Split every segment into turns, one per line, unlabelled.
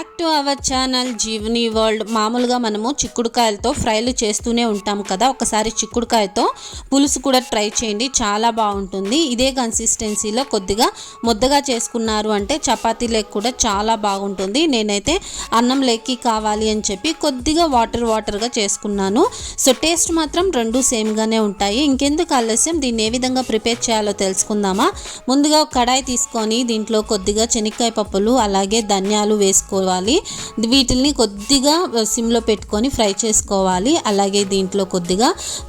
Back to our channel Jeevani world మామూలుగా మనము చిక్కుడుకాయలతో ఫ్రైలు చేస్తూనే ఉంటాం కదా. ఒకసారి చిక్కుడుకాయతో పులుసు కూడా ట్రై చేయండి. చాలా బాగుంటుంది. ఇదే కన్సిస్టెన్సీలో కొద్దిగా ముద్దగా చేసుకున్నారు అంటే చపాతీ లేక్ కూడా చాలా బాగుంటుంది. నేనైతే అన్నం లేక్కి కావాలి అని చెప్పి కొద్దిగా వాటర్ వాటర్గా చేసుకున్నాను. సో టేస్ట్ మాత్రం రెండు సేమ్గానే ఉంటాయి. ఇంకెందుకు ఆలస్యం? దీన్ని ఏ విధంగా ప్రిపేర్ చేయాలో తెలుసుకుందామా? ముందుగా కడాయి తీసుకొని దీంట్లో కొద్దిగా శనక్కాయ పప్పులు అలాగే ధనియాలు వేసుకోవాలి. వీటిల్ని కొద్దిగా సిమ్లో పెట్టుకొని ఫ్రై చేసుకోవాలి. అలాగే దీంట్లో కొద్దిగా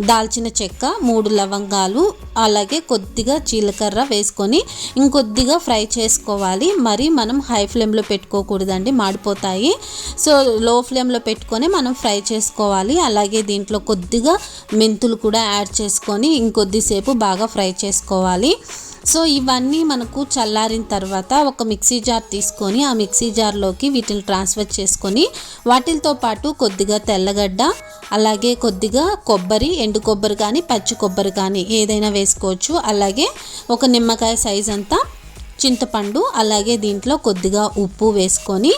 దాల్చిన చెక్క మూడు లవంగాలు అలాగే కొద్దిగా జీలకర్ర వేసుకొని ఇంకొద్దిగా ఫ్రై చేసుకోవాలి. మరి మనం హై ఫ్లేమ్లో పెట్టుకోకూడదండి మాడిపోతాయి. సో లో ఫ్లేమ్లో పెట్టుకొని మనం ఫ్రై చేసుకోవాలి. అలాగే దీంట్లో కొద్దిగా మెంతులు కూడా యాడ్ చేసుకొని ఇంకొద్దిసేపు బాగా ఫ్రై చేసుకోవాలి. సో ఇవన్నీ మనకు చల్లారిన తర్వాత ఒక మిక్సీ జార్ తీసుకొని ఆ మిక్సీ జార్లోకి వీటిని ట్రాన్స్ఫర్ చేసుకొని వాటితో పాటు కొద్దిగా తెల్లగడ్డ అలాగే కొద్దిగా కొబ్బరి ఎండు కొబ్బరి కానీ పచ్చి కొబ్బరి కానీ ఏదైనా వేసుకోవచ్చు. అలాగే ఒక నిమ్మకాయ సైజ్ అంతా చింతపండు అలాగే దీంట్లో కొద్దిగా ఉప్పు వేసుకొని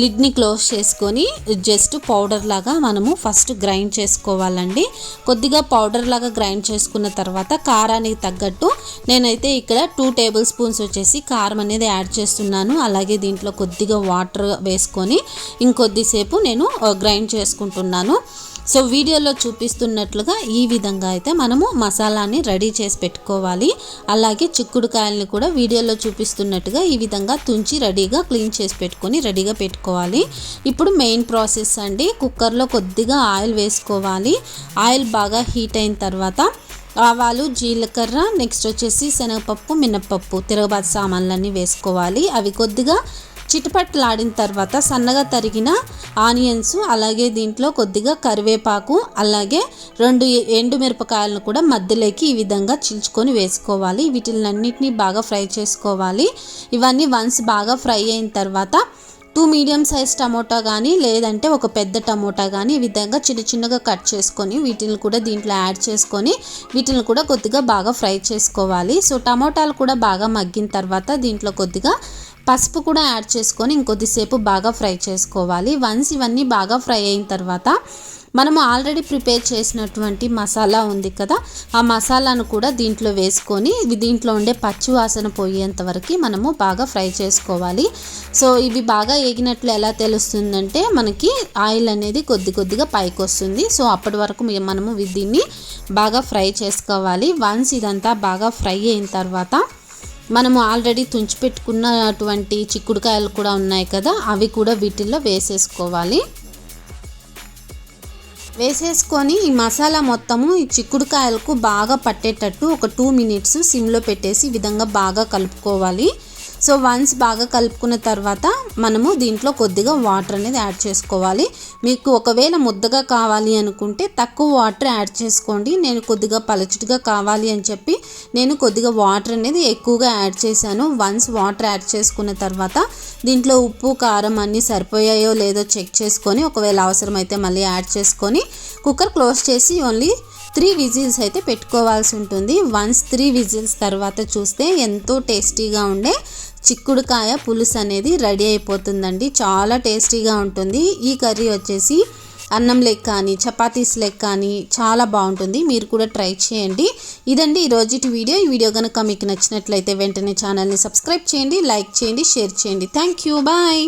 లిడ్ని క్లోజ్ చేసుకొని జస్ట్ పౌడర్ లాగా మనము ఫస్ట్ గ్రైండ్ చేసుకోవాలండి. కొద్దిగా పౌడర్ లాగా గ్రైండ్ చేసుకున్న తర్వాత కారానికి తగ్గట్టు నేనైతే ఇక్కడ టూ టేబుల్ స్పూన్స్ వచ్చేసి కారం అనేది యాడ్ చేస్తున్నాను. అలాగే దీంట్లో కొద్దిగా వాటర్ వేసుకొని ఇంకొద్దిసేపు నేను గ్రైండ్ చేసుకుంటున్నాను. సో వీడియోలో చూపిస్తున్నట్లుగా ఈ విధంగా అయితే మనము మసాలాని రెడీ చేసి పెట్టుకోవాలి. అలాగే చిక్కుడుకాయలని కూడా వీడియోలో చూపిస్తున్నట్టుగా ఈ విధంగా తుంచి రెడీగా క్లీన్ చేసి పెట్టుకొని రెడీగా పెట్టుకోవాలి. ఇప్పుడు మెయిన్ ప్రాసెస్ అండి కుక్కర్లో కొద్దిగా ఆయిల్ వేసుకోవాలి. ఆయిల్ బాగా హీట్ అయిన తర్వాత ఆవాలు జీలకర్ర నెక్స్ట్ వచ్చేసి శనగపప్పు మినప్పప్పు తిరగబాతు సామాన్లన్నీ వేసుకోవాలి. అవి కొద్దిగా చిటపట్లాడిన తర్వాత సన్నగా తరిగిన ఆనియన్స్ అలాగే దీంట్లో కొద్దిగా కరివేపాకు అలాగే రెండు ఎండు మిరపకాయలను కూడా మధ్యలోకి ఈ విధంగా చీల్చుకొని వేసుకోవాలి. వీటిలన్నింటినీ బాగా ఫ్రై చేసుకోవాలి. ఇవన్నీ వన్స్ బాగా ఫ్రై అయిన తర్వాత టూ మీడియం సైజ్ టమోటా కానీ లేదంటే ఒక పెద్ద టమోటా కానీ ఈ విధంగా చిన్న చిన్నగా కట్ చేసుకొని వీటిని కూడా దీంట్లో యాడ్ చేసుకొని వీటిని కూడా కొద్దిగా బాగా ఫ్రై చేసుకోవాలి. సో టమోటాలు కూడా బాగా మగ్గిన తర్వాత దీంట్లో కొద్దిగా పసుపు కూడా యాడ్ చేసుకొని ఇంకొద్దిసేపు బాగా ఫ్రై చేసుకోవాలి. వన్స్ ఇవన్నీ బాగా ఫ్రై అయిన తర్వాత మనము ఆల్రెడీ ప్రిపేర్ చేసినటువంటి మసాలా ఉంది కదా ఆ మసాలాను కూడా దీంట్లో వేసుకొని దీంట్లో ఉండే పచ్చి వాసన పోయేంత వరకు మనము బాగా ఫ్రై చేసుకోవాలి. సో ఇవి బాగా ఏగినట్లు ఎలా తెలుస్తుందంటే మనకి ఆయిల్ అనేది కొద్ది కొద్దిగా పైకి వస్తుంది. సో అప్పటి వరకు మనము దీన్ని బాగా ఫ్రై చేసుకోవాలి. వన్స్ ఇదంతా బాగా ఫ్రై అయిన తర్వాత మనము ఆల్రెడీ తుంచిపెట్టుకున్నటువంటి చిక్కుడుకాయలు కూడా ఉన్నాయి కదా అవి కూడా వీటిల్లో వేసేసుకోవాలి. వేసేసుకొని ఈ మసాలా మొత్తము ఈ చిక్కుడుకాయలకు బాగా పట్టేటట్టు ఒక టూ మినిట్స్ సిమ్లో పెట్టేసి ఈ విధంగా బాగా కలుపుకోవాలి. సో వన్స్ బాగా కలుపుకున్న తర్వాత మనము దీంట్లో కొద్దిగా వాటర్ అనేది యాడ్ చేసుకోవాలి. మీకు ఒకవేళ ముద్దగా కావాలి అనుకుంటే తక్కువ వాటర్ యాడ్ చేసుకోండి. నేను కొద్దిగా పలచటిగా కావాలి అని చెప్పి నేను కొద్దిగా వాటర్ అనేది ఎక్కువగా యాడ్ చేశాను. వన్స్ వాటర్ యాడ్ చేసుకున్న తర్వాత దీంట్లో ఉప్పు కారం అన్నీ సరిపోయాయో లేదో చెక్ చేసుకొని ఒకవేళ అవసరమైతే మళ్ళీ యాడ్ చేసుకొని కుక్కర్ క్లోజ్ చేసి ఓన్లీ త్రీ విజిల్స్ అయితే పెట్టుకోవాల్సి ఉంటుంది. వన్స్ త్రీ విజిల్స్ తర్వాత చూస్తే ఎంతో టేస్టీగా ఉండే చిక్కుడుకాయ పులుసు అనేది రెడీ అయిపోతుందండి. చాలా టేస్టీగా ఉంటుంది. ఈ కర్రీ వచ్చేసి అన్నం లెక్క కానీ చపాతీస్ లెక్క కానీ చాలా బాగుంటుంది. మీరు కూడా ట్రై చేయండి. ఇదండి ఈ వీడియో. ఈ వీడియో కనుక మీకు నచ్చినట్లయితే వెంటనే ఛానల్ని సబ్స్క్రైబ్ చేయండి లైక్ చేయండి షేర్ చేయండి. Thank you. బాయ్.